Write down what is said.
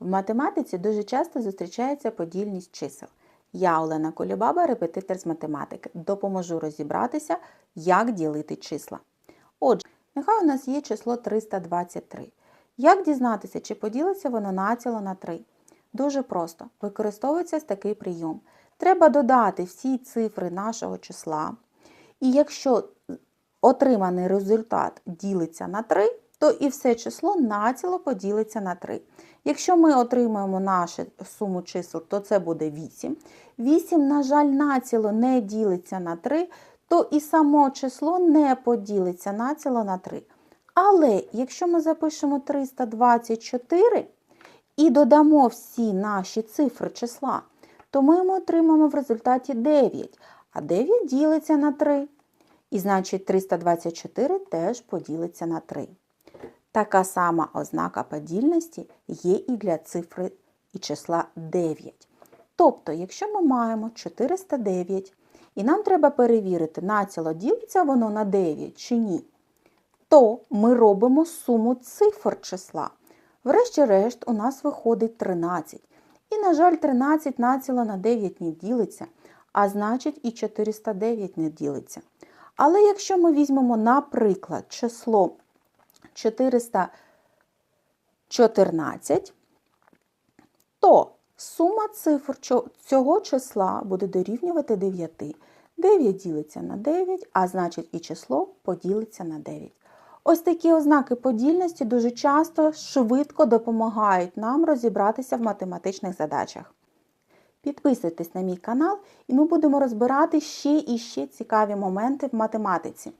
В математиці дуже часто зустрічається подільність чисел. Я, Олена Колібаба, репетитор з математики, допоможу розібратися, як ділити числа. Отже, нехай у нас є число 323. Як дізнатися, чи поділиться воно націло на 3? Дуже просто. Використовується такий прийом. Треба додати всі цифри нашого числа. І якщо отриманий результат ділиться на 3, то і все число націло поділиться на 3. Якщо ми отримаємо нашу суму чисел, то це буде 8. 8, на жаль, націло не ділиться на 3, то і само число не поділиться націло на 3. Але якщо ми запишемо 324 і додамо всі наші цифри числа, то ми отримаємо в результаті 9. А 9 ділиться на 3. І значить 324 теж поділиться на 3. Така сама ознака подільності є і для цифри і числа 9. Тобто, якщо ми маємо 409, і нам треба перевірити, націло ділиться воно на 9 чи ні, то ми робимо суму цифр числа. Врешті-решт, у нас виходить 13. І, на жаль, 13 націло на 9 не ділиться, а значить і 409 не ділиться. Але якщо ми візьмемо, наприклад, число 414, то сума цифр цього числа буде дорівнювати 9. 9 ділиться на 9, а значить і число поділиться на 9. Ось такі ознаки подільності дуже часто швидко допомагають нам розібратися в математичних задачах. Підписуйтесь на мій канал, і ми будемо розбирати ще і ще цікаві моменти в математиці.